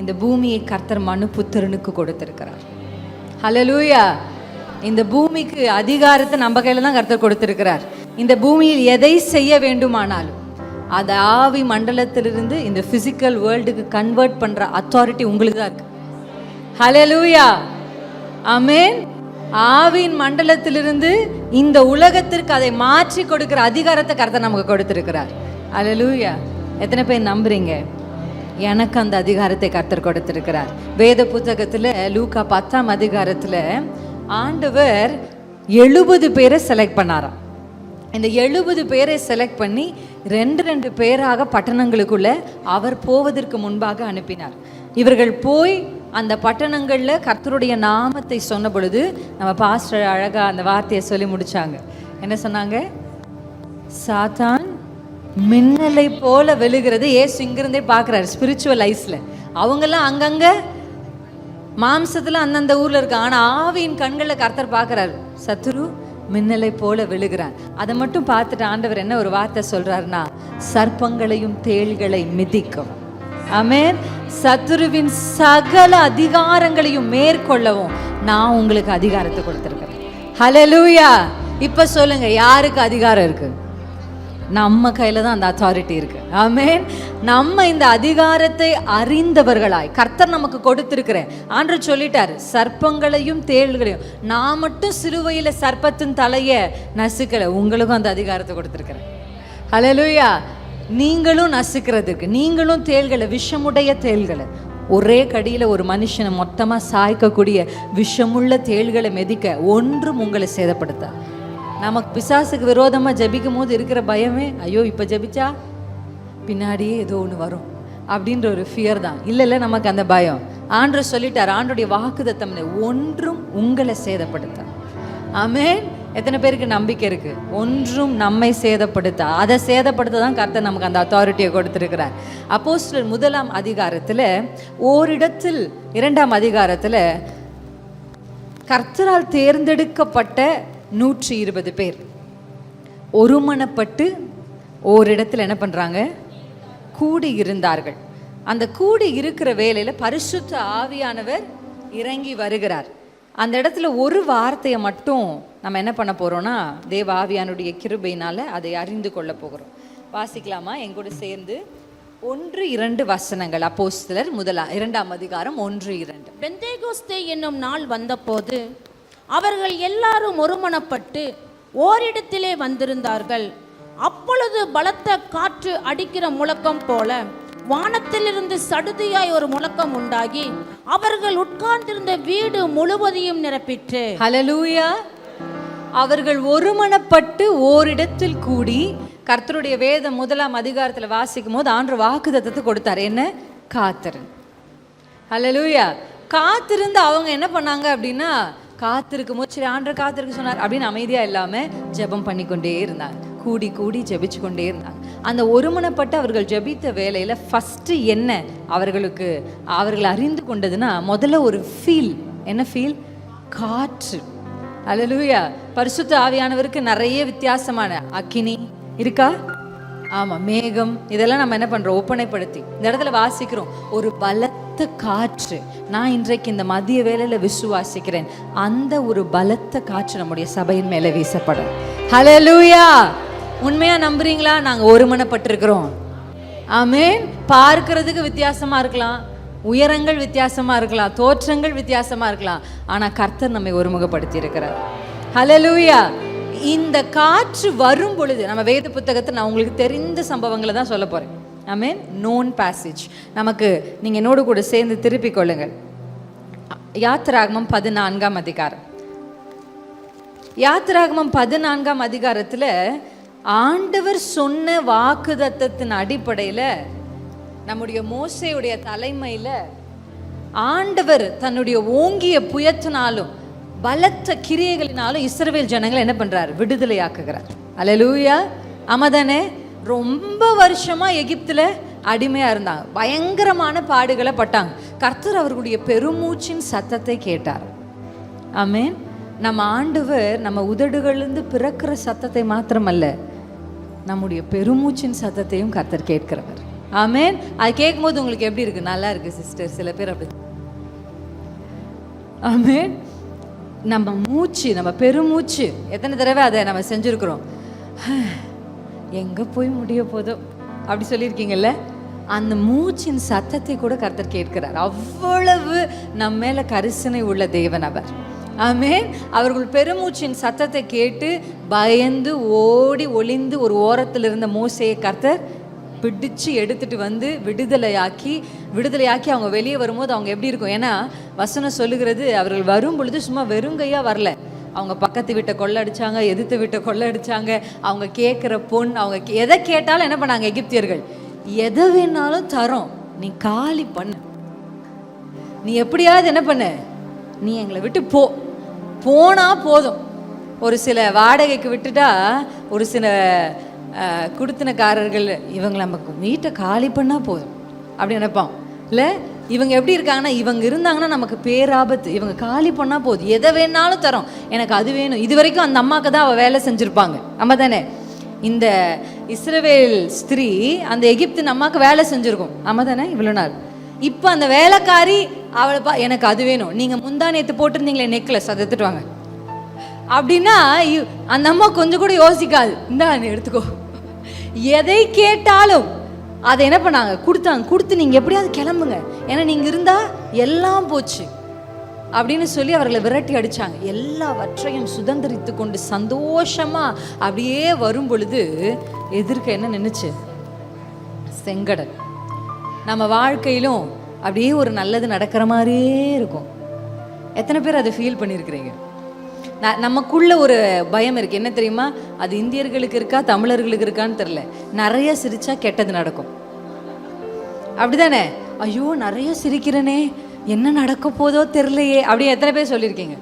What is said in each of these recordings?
இந்த பூமியை கர்த்தர் மனு புத்திரனுக்கு கொடுத்திருக்கிறார். ஹலலூயா இந்த பூமிக்கு அதிகாரத்தை நம்ம கையில தான் கர்த்தர் கொடுத்திருக்கிறார். இந்த பூமியில் எதை செய்ய வேண்டுமானாலும் அது ஆவி மண்டலத்திலிருந்து இந்த பிசிக்கல் வேர்ல்டுக்கு கன்வெர்ட் பண்ற அத்தாரிட்டி உங்களுக்கு தான் இருக்கு. ஹலலூயா அமேன் ஆவின் மண்டலத்திலிருந்து இந்த உலகத்திற்கு அதை மாற்றி கொடுக்கிற அதிகாரத்தை கர்த்தர் நமக்கு கொடுத்திருக்கிறார். அலலூயா எத்தனை பேர் நம்புறீங்க? எனக்கு அந்த அதிகாரத்தை கர்த்தர் கொடுத்திருக்கிறார். வேத புத்தகத்தில் லூக்கா பத்தாம் அதிகாரத்தில் ஆண்டவர் எழுபது பேரை செலக்ட் பண்ணாராம். இந்த எழுபது பேரை செலக்ட் பண்ணி ரெண்டு ரெண்டு பேராக பட்டணங்களுக்குள்ள அவர் போவதற்கு முன்பாக அனுப்பினார். இவர்கள் போய் அந்த பட்டணங்களில் கர்த்தருடைய நாமத்தை சொன்ன பொழுது நம்ம பாஸ்டர் அழகா அந்த வார்த்தையை சொல்லி முடிச்சாங்க. என்ன சொன்னாங்க? சாத்தான் மின்னலை போல வெளுகிறது. ஏசு இங்கிருந்தே பார்க்குறாரு ஸ்பிரிச்சுவல் ஐஸில் அவங்கெல்லாம் அங்கங்கே மாம்சத்தில் அந்தந்த ஊரில் இருக்கு ஆனால் ஆவியின் கண்களில் கர்த்தர் பார்க்குறாரு. சத்துரு மின்னலை போல விழுகிறான் அதை மட்டும் பார்த்துட்டு ஆண்டவர் என்ன ஒரு வார்த்தை சொல்கிறாருன்னா சர்ப்பங்களையும் தேள்களை மிதிக்கும். ஆமென் சத்துருவின் சகல அதிகாரங்களையும் மேற்கொள்ளவும் நான் உங்களுக்கு அதிகாரத்தை கொடுத்துருக்கேன் ஹலலூயா இப்போ சொல்லுங்க யாருக்கு அதிகாரம் இருக்குது நம்ம கையில் தான் அந்த அத்தாரிட்டி இருக்கு. ஆமேன் நம்ம இந்த அதிகாரத்தை அறிந்தவர்களாய் கர்த்தர் நமக்கு கொடுத்துருக்குறேன் ஆண்டு சொல்லிட்டாரு சர்ப்பங்களையும் தேள்களையும். நான் மட்டும் சிறுவையில் சர்ப்பத்தின் தலையை நசுக்கலை உங்களுக்கும் அந்த அதிகாரத்தை கொடுத்துருக்குறேன். ஹலலுயா நீங்களும் நசுக்கிறதுக்கு நீங்களும் தேள்களை விஷமுடைய தேள்களை ஒரே கடியில் ஒரு மனுஷனை மொத்தமாக சாய்க்கக்கூடிய விஷமுள்ள தேள்களை மெதிக்க ஒன்றும் உங்களை சேதப்படுத்த. நமக்கு பிசாசுக்கு விரோதமாக ஜபிக்கும் போது இருக்கிற பயமே ஐயோ இப்போ ஜெபிச்சா? பின்னாடியே ஏதோ ஒன்று வரும். அப்படின்ற ஒரு ஃபியர் தான். இல்லை இல்லை நமக்கு அந்த பயம். ஆண்டு சொல்லிட்டார் ஆண்டுடைய வாக்குதத்தம் ஒன்றும் உங்களை சேதப்படுத்த ஆமேன் எத்தனை பேருக்கு நம்பிக்கை இருக்கு? ஒன்றும் நம்மை சேதப்படுத்த அதை சேதப்படுத்த தான் கர்த்தர் நமக்கு அந்த அத்தாரிட்டியை கொடுத்திருக்கிறார். அப்போஸ்தலர் முதலாம் அதிகாரத்தில் ஓரிடத்தில் இரண்டாம் அதிகாரத்தில் கர்த்தரால் தேர்ந்தெடுக்கப்பட்ட நூற்றி இருபது பேர். ஒருமனப்பட்டு ஓரிடத்தில் என்ன பண்ணுறாங்க கூடி இருந்தார்கள். அந்த கூடி இருக்கிற வேலையில் பரிசுத்த ஆவியானவர் இறங்கி வருகிறார். அந்த இடத்துல ஒரு வார்த்தையை மட்டும் நம்ம என்ன பண்ண போகிறோன்னா தேவ ஆவியானுடைய கிருபையினால் அதை அறிந்து கொள்ள போகிறோம். வாசிக்கலாமா? எங்கூட சேர்ந்து ஒன்று இரண்டு வசனங்கள். அப்போஸ்தலர் முதலா இரண்டாம் அதிகாரம் ஒன்று இரண்டு. பெந்தேகோஸ்தே என்னும் நாள் வந்தபோது அவர்கள் எல்லாரும் ஒருமனப்பட்டு ஓரிடத்திலே வந்திருந்தார்கள். அப்பொழுது பலத்த காற்று அடிக்கிற முழக்கம் போல வானத்திலிருந்து சடுதியாய் ஒரு முழக்கம் உண்டாகி அவர்கள் உட்கார்ந்திருந்த வீடு முழுவதையும் நிரப்பிற்று. ஹலலூயா அவர்கள் ஒருமனப்பட்டு ஓரிடத்தில் கூடி கர்த்தருடைய வேதம் முதலாம் அதிகாரத்தில் வாசிக்கும் போது ஆண்டு வாக்குத்தத்தத்தை கொடுத்தார். என்ன? காத்திரு. ஹலலூயா காத்திருந்து அவங்க என்ன பண்ணாங்க அப்படின்னா காத்திருக்கும் போது சரி ஆண்டர் காத்திருக்க சொன்னார் அப்படின்னு அமைதியா இல்லாம ஜெபம் பண்ணி கொண்டே இருந்தாங்க. கூடி கூடி ஜெபிச்சு கொண்டே இருந்தாங்க. அந்த ஒருமனப்பட்டு அவர்கள் ஜெபித்த வேலையில ஃபர்ஸ்ட் என்ன அவர்களுக்கு அவர்கள் அறிந்து கொண்டதுன்னா முதல்ல ஒரு ஃபீல் என்ன ஃபீல் காற்று. அல்லேலூயா பரிசுத்த ஆவியானவருக்கு நிறைய வித்தியாசமான அக்கினி இருக்கா? ஆமா மேகம். இதெல்லாம் நம்ம என்ன பண்றோம்? ஒப்பனைப்படுத்தி. இந்த இடத்துல வாசிக்கிறோம். ஒரு பலத்த காற்று. நான் இன்றைக்கு இந்த மதிய வேலையில் விசுவாசிக்கிறேன். அந்த ஒரு பலத்த காற்று நம்முடைய சபையின் மேலே வீசப்படும். ஹalleluya உண்மையா நம்புறீங்களா? நாங்கள் ஒருமனப்பட்டிருக்கிறோம். ஆமேன் பார்க்கறதுக்கு வித்தியாசமா இருக்கலாம். உயரங்கள் வித்தியாசமா இருக்கலாம். தோற்றங்கள் வித்தியாசமா இருக்கலாம். ஆனா கர்த்தர் நம்மை ஒருமுகப்படுத்தி இருக்கிறார் லூயா இந்த காற்று வரும் பொழுது நம்ம வேத புத்தகத்தை நான் உங்களுக்கு தெரிந்த சம்பவங்களை தான் சொல்ல போறேன். ஆமென் நோன் பேசேஜ் நமக்கு நீங்க என்னோடு கூட சேர்ந்து திருப்பிக் கொள்ளுங்கள். யாத்திராகமம் பதினான்காம் அதிகாரம். யாத்திராகமம் பதினான்காம் அதிகாரத்துல ஆண்டவர் சொன்ன வாக்குதத்தத்தின் அடிப்படையில நம்முடைய மோசையுடைய தலைமையில ஆண்டவர் தன்னுடைய ஓங்கிய புயத்தினாலும் பலத்த கிரியைகளினாலும் இஸ்ரவேல் ஜனங்களை என்ன பண்ணுறார் விடுதலையாக்குகிறார். அல்லேலூயா. ஆமாதானே ரொம்ப வருஷமா எகிப்துல அடிமையா இருந்தாங்க. பயங்கரமான பாடுகளை பட்டாங்க. கர்த்தர் அவர்களுடைய பெருமூச்சின் சத்தத்தை கேட்டார். ஆமேன் நம்ம ஆண்டவர் நம்ம உதடுகளிலிருந்து பிறக்கிற சத்தத்தை மாத்திரமல்ல நம்முடைய பெருமூச்சின் சத்தத்தையும் கர்த்தர் கேட்கிறவர். ஆமேன் அது கேட்கும்போது உங்களுக்கு எப்படி இருக்கு? நல்லா இருக்கு சிஸ்டர் சில பேர் அப்படி. ஆமேன் நம்ம மூச்சு நம்ம பெருமூச்சு எத்தனை தடவை அதை நம்ம செஞ்சுருக்குறோம்? எங்கே போய் முடிய போதோ? அப்படி சொல்லியிருக்கீங்கல்ல? அந்த மூச்சின் சத்தத்தை கூட கர்த்தர் கேட்கிறார். அவ்வளவு நம்ம மேலே கரிசனை உள்ள தேவன் அவர். ஆமே அவர்கள் பெருமூச்சின் சத்தத்தை கேட்டு பயந்து ஓடி ஒளிந்து ஒரு ஓரத்தில் இருந்த மோசையை கர்த்தர் பிடிச்சு எடுத்துட்டு வந்து விடுதலையாக்கி விடுதலையாக்கி அவங்க வெளியே வரும்போது அவங்க எப்படி இருக்கும்? ஏன்னா வசனம் சொல்லுகிறது அவர்கள் வரும் பொழுது சும்மா வெறுங்கையாக வரல. அவங்க பக்கத்து வீட்டை கொள்ளடிச்சாங்க எதிர்த்து வீட்டை கொள்ளடிச்சாங்க. அவங்க கேட்குற பொன் அவங்க கே- எதை கேட்டாலும் என்ன பண்ணாங்க எகிப்தியர்கள்? எதை வேணாலும் தரோம். நீ காலி பண்ணு. நீ எப்படியாவது என்ன பண்ணு? நீ எங்களை விட்டு போ. போனா போதும். ஒரு சில வாடகைக்கு விட்டுட்டா ஒரு சில அஹ், குடுத்தனக்காரர்கள் இவங்க நமக்கு வீட்டை காலி பண்ணா போதும். அப்படி நினைப்பான் இல்லை இவங்க எப்படி இருக்காங்கன்னா இவங்க இருந்தாங்கன்னா நமக்கு பேராபத்து இவங்க காலி பண்ணா போதும். எதை வேணாலும் தரோம். எனக்கு அது வேணும். இது வரைக்கும் அந்த அம்மாக்கு தான் அவள் வேலை செஞ்சுருப்பாங்க. நம்ம தானே? இந்த இஸ்ரவேல் ஸ்திரீ அந்த எகிப்தின் அம்மாக்கு வேலை செஞ்சுருக்கும். ஆமாம் தானே? இவ்வளோ நாள். இப்போ அந்த வேலைக்காரி அவளை பா எனக்கு அது வேணும். நீங்கள் முந்தா நேற்று போட்டிருந்தீங்களே நெக்லஸ் அதை எடுத்துட்டு வாங்க. அப்படின்னா அந்த அம்மா கொஞ்சம் கூட யோசிக்காது. இந்தா எடுத்துக்கோ. எதை கேட்டாலும் அதை என்ன பண்ணாங்க? கொடுத்தாங்க. கொடுத்து நீங்கள் எப்படியாவது கிளம்புங்க. ஏன்னா நீங்கள் இருந்தால் எல்லாம் போச்சு. அப்படின்னு சொல்லி அவர்களை விரட்டி அடிச்சாங்க. எல்லாவற்றையும் சுதந்திரித்து கொண்டு சந்தோஷமா அப்படியே வரும் பொழுது எதிர்க்க என்ன நின்றுச்சு செங்கடல். நம்ம வாழ்க்கையிலும் அப்படியே ஒரு நல்லது நடக்கிற மாதிரியே இருக்கும். எத்தனை பேர் அதை ஃபீல் பண்ணியிருக்கிறீங்க? நமக்குள்ள ஒரு பயம் இருக்கு. என்ன தெரியுமா? அது இந்தியர்களுக்கு இருக்கா தமிழர்களுக்கு இருக்கான்னு தெரியல. நிறைய சிரிச்சா கெட்டது நடக்கும். அப்படிதானே? ஐயோ நிறைய சிரிக்கிறனே. என்ன நடக்க போதோ தெரியலையே. அப்படி எத்தனை பேர் சொல்லியிருக்கீங்க?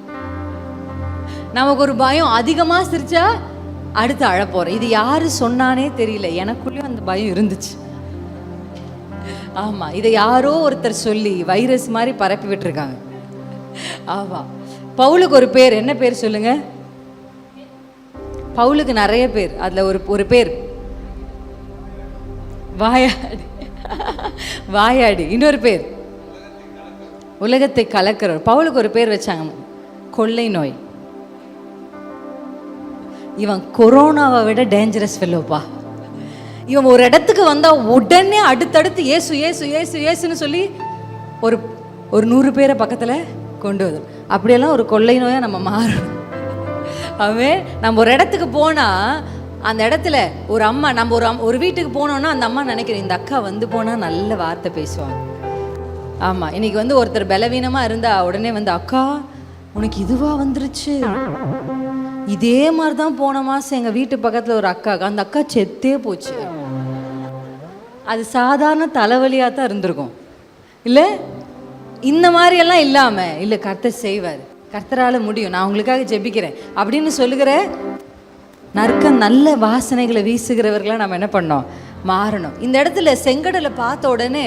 நமக்கு ஒரு பயம். அதிகமாக சிரிச்சா அடுத்து அழப்போறேன் இது யாரு சொன்னானே தெரியல. எனக்குள்ளேயும் அந்த பயம் இருந்துச்சு. ஆமா இதை யாரோ ஒருத்தர் சொல்லி வைரஸ் மாதிரி பரப்பி விட்டுருக்காங்க. ஆமா. பவுலுக்கு ஒரு பேர். என்ன பேர் சொல்லுங்க? பவுலுக்கு நிறைய பேர். அதுல ஒரு ஒரு பேர். வாயாடி. வாயாடி. இன்னொரு பேர். உலகத்தை கலக்கிறவர். பவுலுக்கு ஒரு பேர் வச்சாங்க. கொள்ளை நோய். இவன் கொரோனாவை விட டேஞ்சரஸ் ஃபெல்லோப்பா இவன் ஒரு இடத்துக்கு வந்தா உடனே அடுத்தடுத்து ஏசு ஏசு ஏசு ஏசுன்னு சொல்லி ஒரு ஒரு நூறு பேரை பக்கத்துல கொண்டு வரும். அப்படியெல்லாம் ஒரு கொள்ளை நோயா நம்ம மாறணும் அவன் நம்ம ஒரு இடத்துக்கு போனா அந்த இடத்துல ஒரு அம்மா நம்ம ஒரு அம்- ஒரு வீட்டுக்கு போனோம்னா அந்த அம்மா நினைக்கிறேன் இந்த அக்கா வந்து போனா நல்ல வார்த்தை பேசுவாங்க. ஆமா இன்னைக்கு வந்து ஒருத்தர் பலவீனமாக இருந்தா உடனே வந்து அக்கா உனக்கு இதுவா வந்துருச்சு. இதே மாதிரி தான் போன மாசம் எங்க வீட்டு பக்கத்துல ஒரு அக்கா அந்த அக்கா செத்தே போச்சு. அது சாதாரண தலைவலியா தான் இருந்திருக்கும். இல்ல இந்த மாதிரி எல்லாம் இல்லாம இல்ல கர்த்தர் செய்வார். கர்த்தரால முடியும். நான் உங்களுக்காக ஜெபிக்கிறேன். அப்படின்னு சொல்லுகிற நற்க நல்ல வாசனைகளை வீசுகிறவர்களாக நம்ம என்ன பண்ணோம்? மாறணும். இந்த இடத்துல செங்கடலை பார்த்த உடனே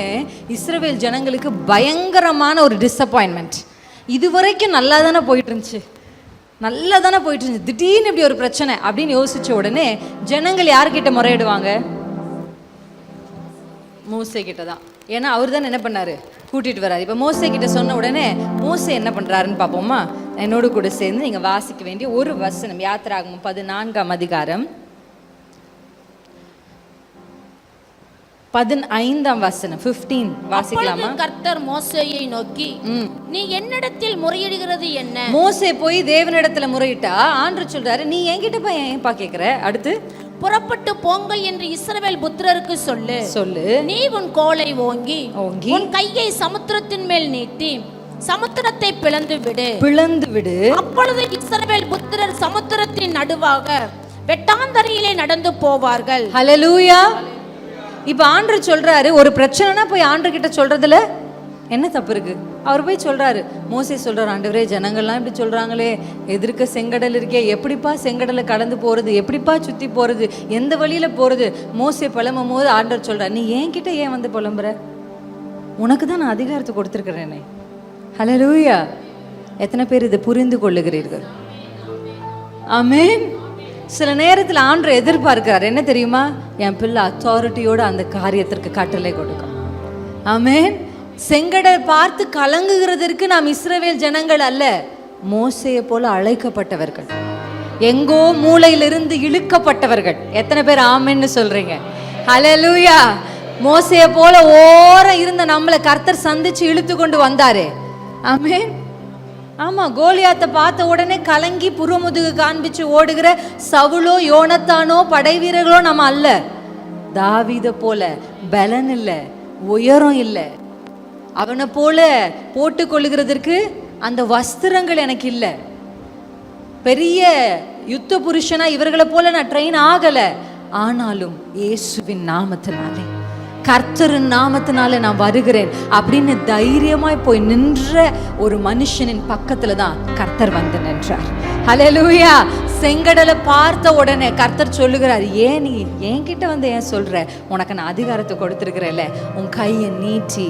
இஸ்ரவேல் ஜனங்களுக்கு பயங்கரமான ஒரு டிஸப்பாயின்மெண்ட் இது வரைக்கும் நல்லா தானே போயிட்டு இருந்துச்சு நல்லா தானே போயிட்டு இருந்துச்சு திடீர்னு இப்படி ஒரு பிரச்சனை அப்படின்னு யோசிச்ச உடனே ஜனங்கள் யார்கிட்ட முறையிடுவாங்க? மூசை கிட்ட தான் ஏன்னா அவர் தான் என்ன பண்ணாரு? கூட்டிட்டு வராரு இப்போ மோசே கிட்ட சொன்ன உடனே மோசே என்ன பண்றாருன்னு பார்ப்போமா என்னோடு கூட சேர்ந்து நீங்க வாசிக்க வேண்டிய ஒரு வசனம் யாத்திராகமம் பதினான்காம் அதிகாரம். பதினைந்தாம் வசனம் 15 வாசிக்கலாமா? கர்த்தர் மோசேயை நோக்கி நீ என்னிடத்தில் முறையிடுகிறது என்ன? மோசே போய் தேவனிடத்துல முறையிட்டா ஆண்டு சொல்றாரு நீ என்கிட்ட போய் ஏன்பா கேட்குற அடுத்து புறப்பட்டு போங்கள் என்று இஸ்ரவேல் புத்திரருக்கு சொல்லு. சொல்லு. நீ உன் கோலை ஓங்கி ஓங்கி. உன் கையை சமுத்திரத்தின் மேல் நீட்டி சமுத்திரத்தை பிளந்து விடு. பிளந்து விடு. அப்பொழுது இஸ்ரவேல் புத்திரர் சமுத்திரத்தின் நடுவாக வெட்டாந்தரையிலே நடந்து போவார்கள். ஹalleluya. இப்போ ஆண்டு சொல்றாரு ஒரு பிரச்சனைனா போய் ஆண்டு கிட்ட சொல்றதுல என்ன தப்பு இருக்கு? அவர் போய் சொல்கிறாரு மோசே சொல்கிறார் ஆண்டவரே ஜனங்கள்லாம் இப்படி சொல்கிறாங்களே எதிர்க்க செங்கடல் இருக்கே எப்படிப்பா செங்கடலை கடந்து போகிறது எப்படிப்பா சுற்றி போகிறது எந்த வழியில் போகிறது மோசே புலம்பும் போது ஆண்டவர் சொல்கிறார் நீ என்கிட்ட ஏன் வந்து புலம்புற? உனக்கு தான் நான் அதிகாரத்தை கொடுத்துருக்குறேனே. ஹலோ லூயா எத்தனை பேர் இதை புரிந்து கொள்ளுகிறீர்கள்? அமேன் சில நேரத்தில் ஆண்டு எதிர்பார்க்கிறார் என்ன தெரியுமா? என் பிள்ளை அத்தாரிட்டியோட அந்த காரியத்திற்கு கட்டளை கொடுக்கும். அமேன் செங்கடல் பார்த்து கலங்குகிறதற்கு நாம் இஸ்ரவேல் ஜனங்கள் அல்ல மோசையை போல அழைக்கப்பட்டவர்கள். எங்கோ மூளையிலிருந்து இழுக்கப்பட்டவர்கள். எத்தனை பேர் ஆமென்னு சொல்றீங்க. ஹலலூயா மோசையை போல ஓரம் இருந்த நம்மளை கர்த்தர் சந்திச்சு இழுத்து கொண்டு வந்தாரு. ஆமென் ஆமா கோலியாத்தை பார்த்த உடனே கலங்கி புறமுதுகு காண்பிச்சு ஓடுகிற சவுளோ யோனத்தானோ படை வீரர்களோ நம்ம அல்ல. தாவித போல பலன் இல்லை உயரம் இல்லை. அவனை போல போட்டு கொள்ளுகிறதற்கு அந்த வஸ்திரங்கள் எனக்கு இல்லை. பெரிய யுத்த புருஷனா இவர்களை போல நான் ட்ரெயின் ஆகல. ஆனாலும் இயேசுவின் நாமத்தினாலே கர்த்தரின் நாமத்தினால நான் வருகிறேன் அப்படின்னு தைரியமாய் போய் நின்ற ஒரு மனுஷனின் பக்கத்துல தான் கர்த்தர் வந்து நின்றார். ஹலலூயா செங்கடலை பார்த்த உடனே கர்த்தர் சொல்லுகிறார் ஏன் நீ என்கிட்ட வந்து ஏன் சொல்ற? உனக்கு நான் அதிகாரத்தை கொடுத்துருக்கிறேன்ல. உன் கையை நீட்டி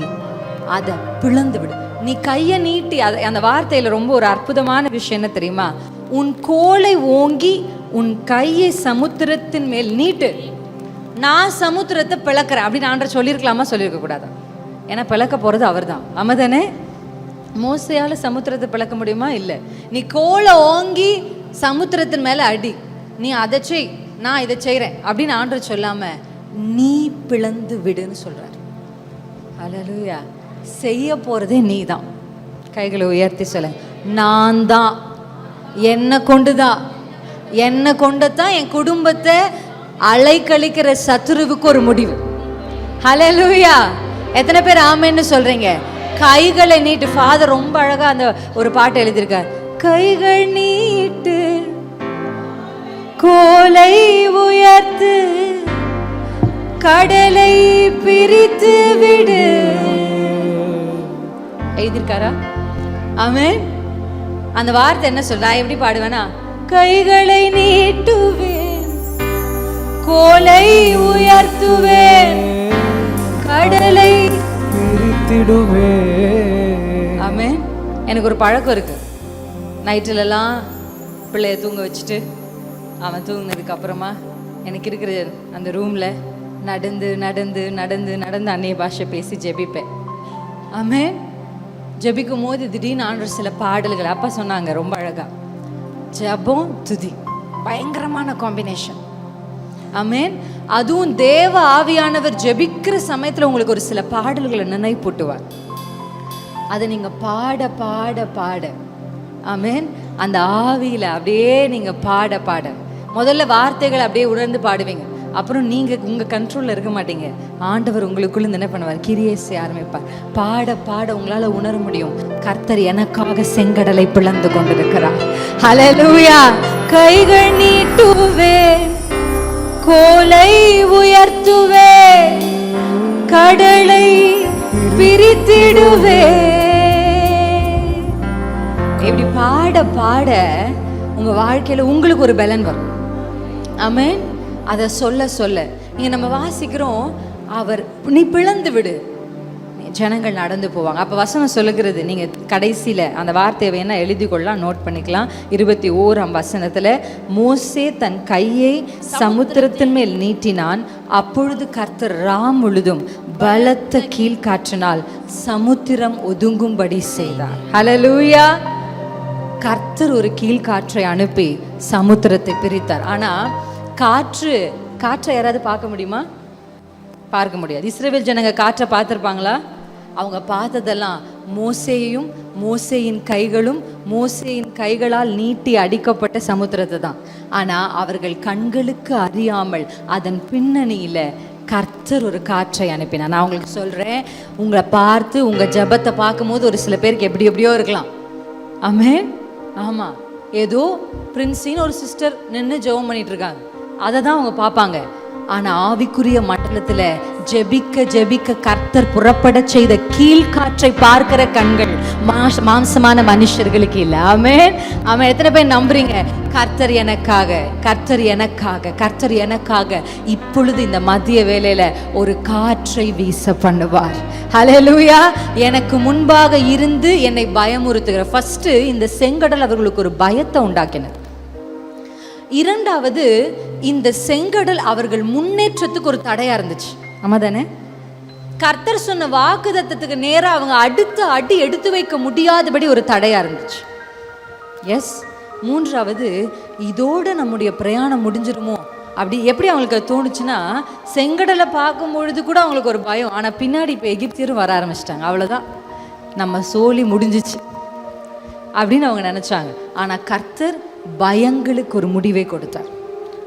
அதை பிளந்து விடு. நீ கையை நீட்டி அதை அந்த வார்த்தையில ரொம்ப ஒரு அற்புதமான விஷயம் என்ன தெரியுமா? உன் கோலை ஓங்கி உன் கையை சமுத்திரத்தின் மேல் நீட்டு. நான் சமுத்திரத்தை பிளக்கிறேன். அப்படின்னு ஆண்டர் சொல்லியிருக்கலாமா? சொல்லியிருக்க கூடாது? ஏன்னா பிளக்க போறது அவர்தான். ஆமாதானே? மோசையால சமுத்திரத்தை பிளக்க முடியுமா? இல்லை. நீ கோலை ஓங்கி சமுத்திரத்தின் மேல அடி. நீ அதை செய். நான் இதை செய்கிறேன் அப்படின்னு ஆண்டர் சொல்லாம நீ பிளந்து விடுன்னு சொல்றாரு. அலலுயா செய்ய போறதே நீதான். கைகளை உயர்த்தி சொல்ல. நான் தான் என்னை கொண்டு தான் என்னை கொண்டு தான் என் குடும்பத்தை அலைக்கழிக்கிற சத்துருவுக்கு ஒரு முடிவு. ஹalleluya எத்தனை பேர் ஆமைன்னு சொல்கிறீங்க கைகளை நீட்டு. ஃபாதர் ரொம்ப அழகாக அந்த ஒரு பாட்டு எழுதியிருக்கார். கைகள் நீட்டு கோலை உயர்த்து கடலை பிரித்து விடு. எழுதியிருக்காரா? ஆமென். அந்த வார்த்தை என்ன சொல்ற நான் எப்படி பாடுவேனா? கைகளை நீட்டுவேன் கோலை உயர்த்துவேன் கடலை பிரித்திடுவே ஆமென். எனக்கு ஒரு பழக்கம் இருக்கு. நைட்டிலலாம் பிள்ளைய தூங்க வச்சுட்டு அவன் தூங்கினதுக்கு அப்புறமா எனக்கு இருக்கிற அந்த ரூமில் நடந்து நடந்து நடந்து நடந்து அந்நிய பாஷை பேசி ஜெபிப்பேன். ஆமென். ஜெபிக்கும் போது திடீர்னு ஆண்டவர் சில பாடல்கள் அப்பா சொன்னாங்க ரொம்ப அழகா. ஜெபம் துதி. பயங்கரமான காம்பினேஷன் அமேன் அதுவும் தேவ ஆவியானவர் ஜெபிக்கிற சமயத்தில் உங்களுக்கு ஒரு சில பாடல்களை நினைப்பூட்டுவார். அதை நீங்க பாட பாட பாட. ஆமென் அந்த ஆவியில அப்படியே நீங்க பாட பாட. முதல்ல வார்த்தைகளை அப்படியே உணர்ந்து பாடுவீங்க. அப்புறம் நீங்க உங்க கண்ட்ரோல்ல இருக்க மாட்டீங்க. ஆண்டவர் உங்களுக்குள்ள என்ன பண்ணுவார்? கிரியை செய்ய ஆரம்பிப்பார். பாட பாட உங்களால உணர முடியும். கர்த்தர் எனக்காக செங்கடலை பிளந்து கொண்டிருக்கிறார். ஹலலூயா கைகள் நீட்டுவே. கோலை உயர்த்துவே. கடலை பிரித்திடுவே. இப்படி பாட பாட உங்க வாழ்க்கையில உங்களுக்கு ஒரு பலன் வரும். ஆமேன் அதை சொல்ல சொல்ல இங்க நம்ம வாசிக்கிறோம் அவர் நீ பிளந்து விடு. ஜனங்கள் நடந்து போவாங்க. அப்போ வசனம் சொல்லுகிறது நீங்கள் கடைசியில் அந்த வார்த்தையை வேணால் எழுதி கொள்ளலாம் நோட் பண்ணிக்கலாம். இருபத்தி ஓராம் வசனத்தில் மோசே தன் கையை சமுத்திரத்தின் மேல் நீட்டினான். அப்பொழுது கர்த்தர் ராம் முழுதும் பலத்த கீழ்காற்றினால் சமுத்திரம் ஒதுங்கும்படி செய்தார். ஹலலூயா கர்த்தர் ஒரு கீழ்காற்றை அனுப்பி சமுத்திரத்தை பிரித்தார். ஆனால் காற்று காற்றை யாராவது பார்க்க முடியுமா? பார்க்க முடியாது. இஸ்ரேவேல் ஜனங்க காற்றை பார்த்துருப்பாங்களா? அவங்க பார்த்ததெல்லாம் மோசையையும் மோசையின் கைகளும் மோசையின் கைகளால் நீட்டி அடிக்கப்பட்ட சமுத்திரத்தை தான். ஆனால் அவர்கள் கண்களுக்கு அறியாமல் அதன் பின்னணியில் கர்த்தர் ஒரு காற்றை அனுப்பினார். நான் உங்களுக்கு சொல்கிறேன் உங்களை பார்த்து உங்கள் ஜெபத்தை பார்க்கும்போது ஒரு சில பேருக்கு எப்படி எப்படியோ இருக்கலாம். ஆமே. ஆமாம் ஏதோ பிரின்ஸின்னு ஒரு சிஸ்டர் நின்று ஜெபம் பண்ணிட்டு இருக்காங்க. அதை தான் அவங்க பார்ப்பாங்க. ஆனால் ஆவிக்குரிய மண்டலத்தில் ஜெபிக்க ஜெபிக்க கர்த்தர் புறப்பட செய்த கீழ்காற்றை பார்க்கிற கண்கள் மாஸ்- மாம்சமான மனுஷர்களுக்கு இல்லை. அவன் எத்தனை பேர் நம்புறீங்க? கர்த்தர் எனக்காக கர்த்தர் எனக்காக கர்த்தர் எனக்காக இப்பொழுது இந்த மதிய வேலையில் ஒரு காற்றை வீச பண்ணுவார். ஹலலூயா எனக்கு முன்பாக இருந்து என்னை பயமுறுத்துகிற. ஃபஸ்ட்டு இந்த செங்கடல் அவர்களுக்கு ஒரு பயத்தை உண்டாக்கினது. இரண்டாவது இந்த செங்கடல் அவர்கள் முன்னேற்றத்துக்கு ஒரு தடையா இருந்துச்சு. ஆமா தானே கர்த்தர் சொன்ன வாக்குதத்தத்துக்கு நேரா அவங்க அடுத்த அடி எடுத்து வைக்க முடியாதபடி ஒரு தடையா இருந்துச்சு. எஸ் மூன்றாவது இதோட நம்முடைய பிரயாணம் முடிஞ்சிருமோ? அப்படி எப்படி அவங்களுக்கு தோணுச்சுன்னா செங்கடலை பார்க்கும் பொழுது கூட அவங்களுக்கு ஒரு பயம். ஆனால் பின்னாடி இப்போ எகிப்தியரும் வர ஆரம்பிச்சிட்டாங்க. அவ்வளோதான் நம்ம சோலி முடிஞ்சிச்சு. அப்படின்னு அவங்க நினச்சாங்க. ஆனால் கர்த்தர் பயங்களுக்கு ஒரு முடிவை கொடுத்தார்.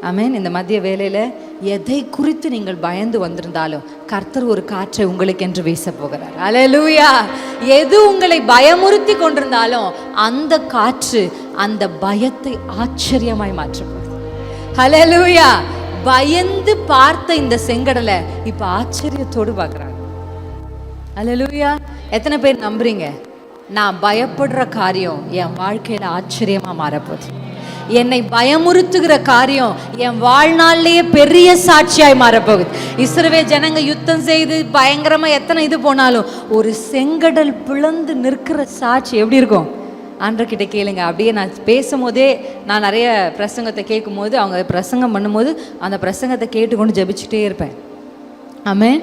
அமேன் இந்த மதிய வேலையில் எதை குறித்து நீங்கள் பயந்து வந்திருந்தாலும் கர்த்தர் ஒரு காற்றை உங்களுக்கு என்று வீச போகிறார் அலலூயா எது உங்களை பயமுறுத்தி கொண்டிருந்தாலும் அந்த காற்று அந்த பயத்தை ஆச்சரியமாய் மாற்றப் போகுது பயந்து பார்த்த இந்த செங்கடலை இப்ப ஆச்சரியத்தோடு பார்க்குறாங்க அலலூயா எத்தனை பேர் நம்புறீங்க? நான் பயப்படுற காரியம் என் வாழ்க்கையில ஆச்சரியமா மாறப்போகுது. என்னை பயமுறுத்துகிற காரியம் என் வாழ்நாள்லயே பெரிய சாட்சியாய் மாறப்போகுது. இஸ்ரவே ஜனங்க யுத்தம் செய்து பயங்கரமா எத்தனை இது போனாலும் ஒரு செங்கடல் பிளந்து நிற்கிற சாட்சி எப்படி இருக்கும்? ஆண்டர்கிட்ட கேளுங்க. அப்படியே நான் பேசும்போதே நான் நிறைய பிரசங்கத்தை கேட்கும்போது அவங்க பிரசங்கம் பண்ணும்போது அந்த பிரசங்கத்தை கேட்டுக்கொண்டு ஜபிச்சுட்டே இருப்பேன். ஆமே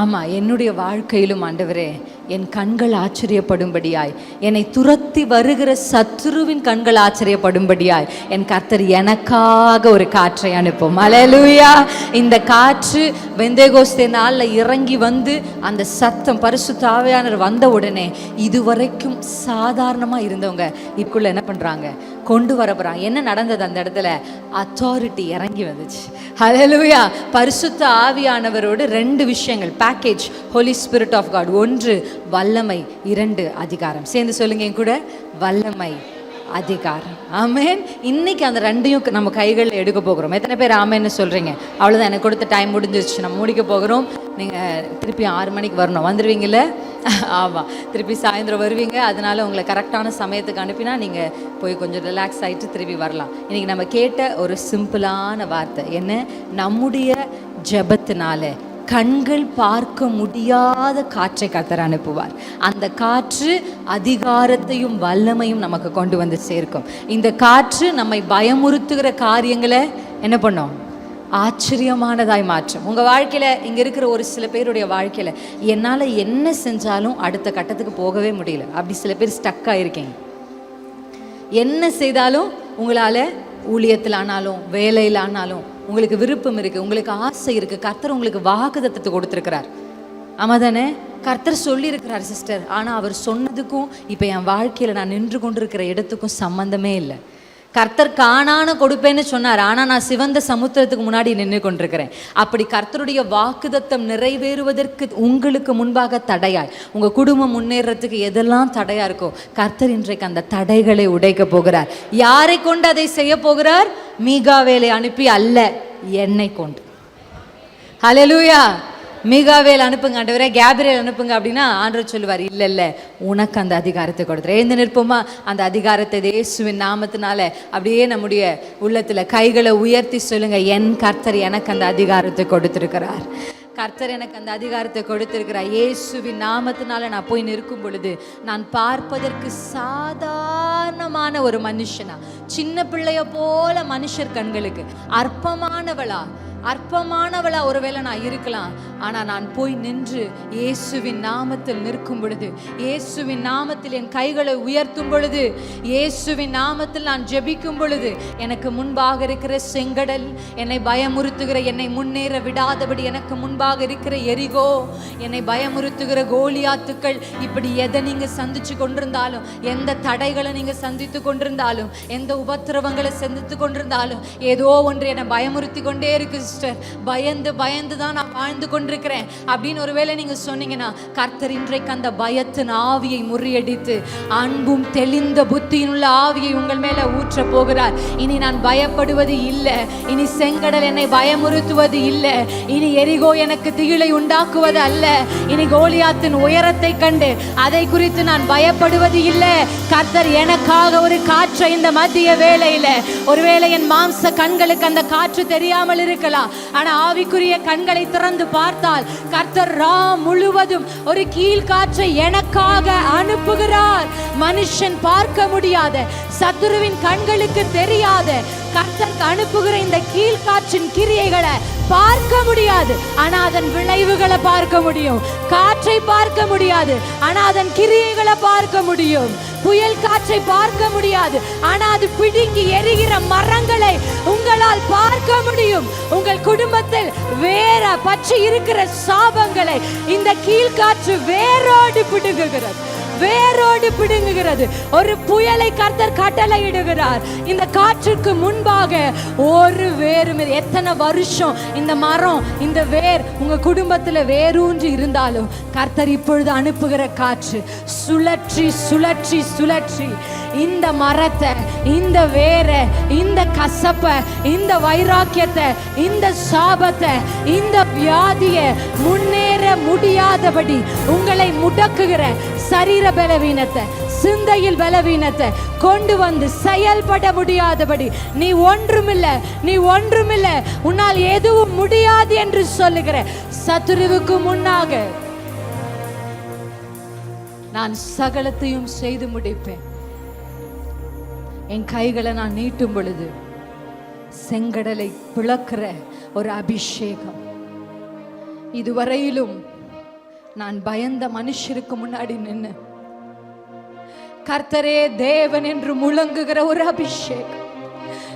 ஆமாம் என்னுடைய வாழ்க்கையிலும் ஆண்டவரே என் கண்கள் ஆச்சரியப்படும்படியாய். என்னை துரத்தி வருகிற சத்ருவின் கண்கள் ஆச்சரியப்படும்படியாய். என் கர்த்தர் எனக்காக ஒரு காற்றை அனுப்பும். அலலுயா இந்த காற்று வெந்தேகோஸ்தே நாளில் இறங்கி வந்து அந்த சத்தம் பரிசு தாவையானர் வந்த உடனே இதுவரைக்கும் சாதாரணமாக இருந்தவங்க இதுக்குள்ள என்ன பண்ணுறாங்க கொண்டு வர போகிறாங்க என்ன நடந்தது அந்த இடத்துல? அத்தாரிட்டி இறங்கி வந்துச்சு. ஹலலூயா பரிசுத்த ஆவியானவரோடு ரெண்டு விஷயங்கள். Package holy spirit of god ஒன்று வல்லமை. இரண்டு அதிகாரம். சேர்ந்து சொல்லுங்க கூட. வல்லமை. அதிகாரம். ஆமேன். இன்னைக்கு அந்த ரெண்டையும் நம்ம கைகளில் எடுக்க போகிறோம். எத்தனை பேர் ஆமேன்னு சொல்கிறீங்க அவ்வளோதான் எனக்கு கொடுத்த டைம் முடிஞ்சிருச்சு. நம்ம முடிக்க போகிறோம். நீங்கள் திருப்பி ஆறு மணிக்கு வரணும். வந்துடுவீங்கள ஆமாம் திருப்பி சாயந்தரம் வருவீங்க. அதனால உங்களை கரெக்டான சமயத்துக்கு அனுப்பினா நீங்கள் போய் கொஞ்சம் ரிலாக்ஸ் ஆகிட்டு திருப்பி வரலாம். இன்றைக்கி நம்ம கேட்ட ஒரு சிம்பிளான வார்த்தை. என்ன? நம்முடைய ஜபத்தினால. கண்கள் பார்க்க முடியாத காற்றை கத்தர் அனுப்புவார். அந்த காற்று அதிகாரத்தையும் வல்லமையும் நமக்கு கொண்டு வந்து சேர்க்கும். இந்த காற்று நம்மை பயமுறுத்துகிற காரியங்களை என்ன பண்ணோம்? ஆச்சரியமானதாய் மாற்றும். உங்கள் வாழ்க்கையில் இங்கே இருக்கிற ஒரு சில பேருடைய வாழ்க்கையில் என்னால் என்ன செஞ்சாலும் அடுத்த கட்டத்துக்கு போகவே முடியல. அப்படி சில பேர் ஸ்டக் ஆகிருக்கீங்க என்ன செய்தாலும் உங்களால் ஊழியத்தில் ஆனாலும் வேலையில் ஆனாலும் உங்களுக்கு விருப்பம் இருக்குது உங்களுக்கு ஆசை இருக்குது கர்த்தர் உங்களுக்கு வாக்குதத்தத்தை கொடுத்துருக்கிறார். ஆமாம் தானே கர்த்தர் சொல்லியிருக்கிறார் சிஸ்டர். ஆனால் அவர் சொன்னதுக்கும் இப்போ என் வாழ்க்கையில் நான் நின்று கொண்டிருக்கிற இடத்துக்கும் சம்மந்தமே இல்லை. கர்த்தர் காணான கொடுப்பேன்னு சொன்னார். ஆனால் நான் சிவந்த சமுத்திரத்துக்கு முன்னாடி நின்று கொண்டிருக்கிறேன். அப்படி கர்த்தருடைய வாக்குதத்தம் நிறைவேறுவதற்கு உங்களுக்கு முன்பாக தடையாய். உங்கள் குடும்பம் முன்னேறத்துக்கு எதெல்லாம் தடையாக இருக்கோ கர்த்தர் இன்றைக்கு அந்த தடைகளை உடைக்க போகிறார். யாரை கொண்டு அதை செய்ய போகிறார்? மீகாவேலை அனுப்பி அல்ல என்னை கொண்டு. ஹalleluya மிகாவேல் அனுப்புங்க ஆண்டவரே. கேப்ரியல் அனுப்புங்க அப்படின்னா ஆண்டவர் சொல்லுவார் இல்லை இல்லை உனக்கு அந்த அதிகாரத்தை கொடுத்துரு எழுந்து நிற்போமா? அந்த அதிகாரத்தை இயேசுவின் நாமத்தினால. அப்படியே நம்முடைய உள்ளத்தில் கைகளை உயர்த்தி சொல்லுங்க என் கர்த்தர் எனக்கு அந்த அதிகாரத்தை கொடுத்துருக்கிறார். கர்த்தர் எனக்கு அந்த அதிகாரத்தை கொடுத்திருக்கிறார். இயேசுவின் நாமத்தினால நான் போய் நிற்கும் பொழுது நான் பார்ப்பதற்கு சாதாரணமான ஒரு மனுஷனா சின்ன பிள்ளைய போல மனுஷர் கண்களுக்கு. அற்பமானவளா அற்பமானவளா ஒருவேளை நான் இருக்கலாம். ஆனால் நான் போய் நின்று இயேசுவின் நாமத்தில் நிற்கும் பொழுது இயேசுவின் நாமத்தில் என் கைகளை உயர்த்தும் பொழுது இயேசுவின் நாமத்தில் நான் ஜெபிக்கும் பொழுது எனக்கு முன்பாக இருக்கிற செங்கடல் என்னை பயமுறுத்துகிற என்னை முன்னேற விடாதபடி எனக்கு முன்பாக இருக்கிற எரிகோ என்னை பயமுறுத்துகிற கோலியாத்துக்கள் இப்படி எதை நீங்க சந்திச்சு கொண்டிருந்தாலும் எந்த தடைகளை நீங்க சந்தித்து கொண்டிருந்தாலும் எந்த உபத்திரவங்களை சந்தித்து கொண்டிருந்தாலும் ஏதோ ஒன்று என்னை பயமுறுத்தி கொண்டே இருக்கு சிஸ்டர். பயந்து பயந்து தான் நான் வாழ்ந்து கொண்டு கொண்டிருக்கிறேன். அப்படின்னு ஒருவேளை நீங்க சொன்னீங்கன்னா கர்த்தர் இன்றைக்கு அந்த பயத்தின் ஆவியை முறியடித்து அன்பும் தெளிந்த புத்தியினுள்ள ஆவியை உங்கள் மேல ஊற்ற போகிறார். இனி நான் பயப்படுவது இல்லை. இனி செங்கடல் என்னை பயமுறுத்துவது இல்லை. இனி எரிகோ எனக்கு திகிலை உண்டாக்குவது அல்ல. இனி கோலியாத்தின் உயரத்தை கண்டு அதை குறித்து நான் பயப்படுவது இல்லை. கர்த்தர் எனக்காக ஒரு காற்றை இந்த மத்திய வேலையில ஒருவேளை என் மாம்ச கண்களுக்கு அந்த காற்று தெரியாமல் இருக்கலாம். ஆனா ஆவிக்குரிய கண்களை திறந்து பார்த்து பார்த்தால் கர்த்தர் ராம் முழுவதும் ஒரு கீழ்காற்றை எனக்காக அனுப்புகிறார். மனுஷன் பார்க்க முடியாத சத்துருவின் கண்களுக்கு தெரியாத கர்த்தர் அனுப்புகிற இந்த கீழ்காற்றின் கிரியைகளை பார்க்க முடியாது. ஆனா அதன் விளைவுகளை பார்க்க முடியும். காற்றை பார்க்க முடியாது. ஆனா அதன் கிரியைகளை பார்க்க முடியும். புயல் காற்றை பார்க்க முடியாது. ஆனா அது பிடுங்கி எரிகிற மரங்களை உங்களால் பார்க்க முடியும். உங்கள் குடும்பத்தில் வேற பற்றி இருக்கிற சாபங்களை இந்த கீழ்காற்று வேரோடு பிடுங்குகிறது. வேரோடு பிடுங்குகிறது. ஒரு புயலை கர்த்தர் கட்டளையிடுகிறார். இந்த காற்றுக்கு முன்பாக ஒரு வேரும் எத்தனை வருஷம் இந்த மரம் இந்த வேர் உங்க குடும்பத்துல வேரூன்றி இருந்தாலும் கர்த்தர் இப்பொழுது அனுப்புகிற காற்று சுழற்றி சுழற்றி சுழற்றி இந்த மரத்தை இந்த வேரை இந்த கசப்பை இந்த வைராக்கியத்தை இந்த சாபத்தை இந்த வியாதியை முன்னே முடியாதபடி உங்களை முடக்குகிற சரீர பலவீனத்தை சிந்தையில் பலவீனத்தை கொண்டு வந்து செயல்பட முடியாதபடி நீ ஒன்றுமில்ல நீ ஒன்றுமில்லை உன்னால் எதுவும் முடியாது என்று சொல்லுகிற சத்துருவுக்கு முன்னாக நான் சகலத்தையும் செய்து முடிப்பேன். என் கைகளை நான் நீட்டும் பொழுது செங்கடலை பிளக்கிற ஒரு அபிஷேகம். இதுவரையிலும் நான் பயந்த மனுஷருக்கு முன்னாடி நின்று கர்த்தரே தேவன் என்று முழங்குகிற ஒரு அபிஷேகம்.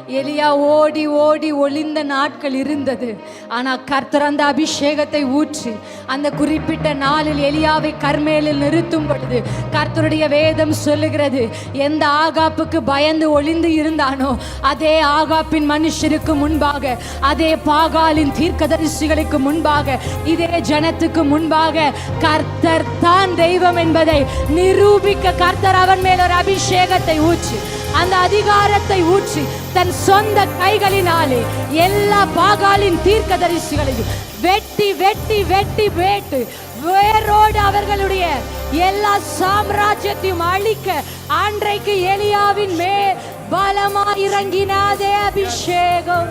எலியா ஓடி ஓடி ஒளிந்த நாட்கள் இருந்தது. ஆனால் கர்த்தர் அந்த அபிஷேகத்தை ஊற்றி அந்த குறிப்பிட்ட நாளில் எலியாவை கர்மேலில் நிறுத்தும் பொழுது கர்த்தருடைய வேதம் சொல்லுகிறது எந்த ஆகாப்புக்கு பயந்து ஒளிந்து இருந்தானோ அதே ஆகாப்பின் மனுஷருக்கு முன்பாக அதே பாகாலின் தீர்க்கதரிசிகளுக்கு முன்பாக இதே ஜனத்துக்கு முன்பாக கர்த்தர் தான் தெய்வம் என்பதை நிரூபிக்க கர்த்தர் அவன் மேல் ஒரு அபிஷேகத்தை ஊற்றி அந்த அதிகாரத்தை ஊற்றி தன் சொந்த கைகளினாலே எல்லா பாகாலின் தீர்க்கதரிசிகளையும் வெட்டி வெட்டி வெட்டி வேட்டு வேரோடு அவர்களுடைய எல்லா சாம்ராஜ்யத்தையும் அழிக்க அன்றைக்கு எலியாவின் மேல் பலமா இறங்கினாதே அபிஷேகம்.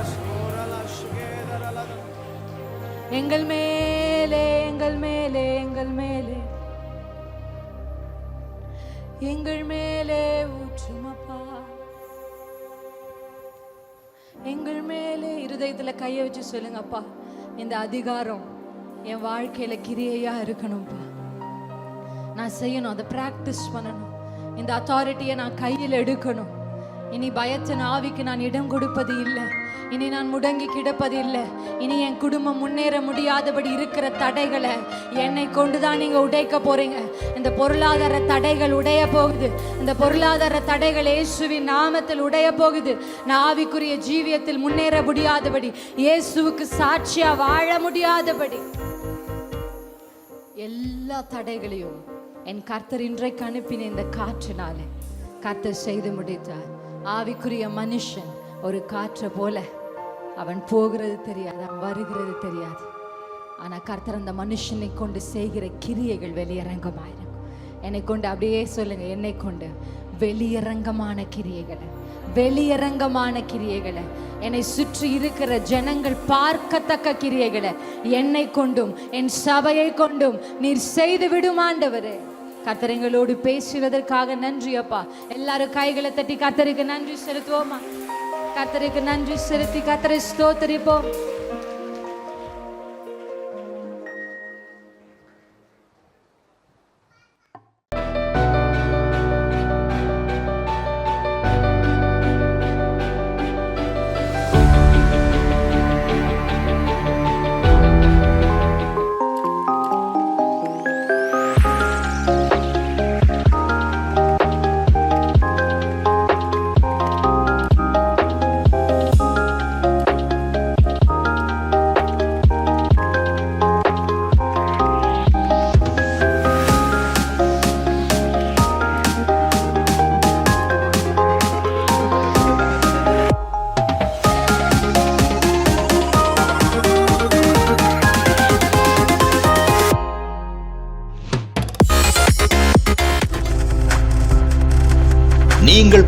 எங்கள் மேலே எங்கள் மேலே எங்கள் மேலே. எங்கள் மேலே ஊற்றுமா எங்கள் மேலே இருதயத்தில் கையை வச்சு சொல்லுங்கப்பா. இந்த அதிகாரம் என் வாழ்க்கையில் கிரியையாக இருக்கணும்ப்பா. நான் செய்யணும் அதை ப்ராக்டிஸ் பண்ணணும். இந்த அத்தாரிட்டியை நான் கையில் எடுக்கணும். இனி பயத்தின் ஆவிக்கு நான் இடம் கொடுப்பது இல்லை. இனி நான் முடங்கி கிடப்பது இல்லை. இனி என் குடும்பம் முன்னேற முடியாதபடி இருக்கிற தடைகளை என்னை கொண்டு தான் நீங்க உடைக்க போறீங்க. இந்த பொருளாதார தடைகள் உடைய போகுது. இந்த பொருளாதார தடைகள் இயேசுவின் நாமத்தில் உடைய போகுது. நான் ஆவிக்குரிய ஜீவியத்தில் முன்னேற முடியாதபடி இயேசுவுக்கு சாட்சியா வாழ முடியாதபடி. எல்லா தடைகளையும் என் கர்த்தர் இன்றைக்கு அனுப்பின இந்த காற்றினாலே கர்த்தர் செய்து முடித்தார். ஆவிக்குரிய மனுஷன் ஒரு காற்றை போல. அவன் போகிறது தெரியாது அவன் வருகிறது தெரியாது. ஆனா கர்த்தர் அந்த மனுஷனை கொண்டு செய்கிற கிரியைகள் வெளியரங்கமாயிருக்கும் என்னை கொண்டு அப்படியே சொல்லுங்க என்னை கொண்டு. வெளியரங்கமான கிரியைகளை வெளியரங்கமான கிரியைகளை. என்னை சுற்றி இருக்கிற ஜனங்கள் பார்க்கத்தக்க கிரியைகளை என்னை கொண்டும் என் சபையை கொண்டும் நீர் செய்து விடுமாண்டவரே கத்தரைங்களோடு பேசுவதற்காக நன்றி அப்பா. எல்லாரும் கைகளை தட்டி கத்தருக்கு நன்றி செலுத்துவோமா கத்தருக்கு நன்றி செலுத்தி கத்தரை ஸ்தோத்தரிப்போம்.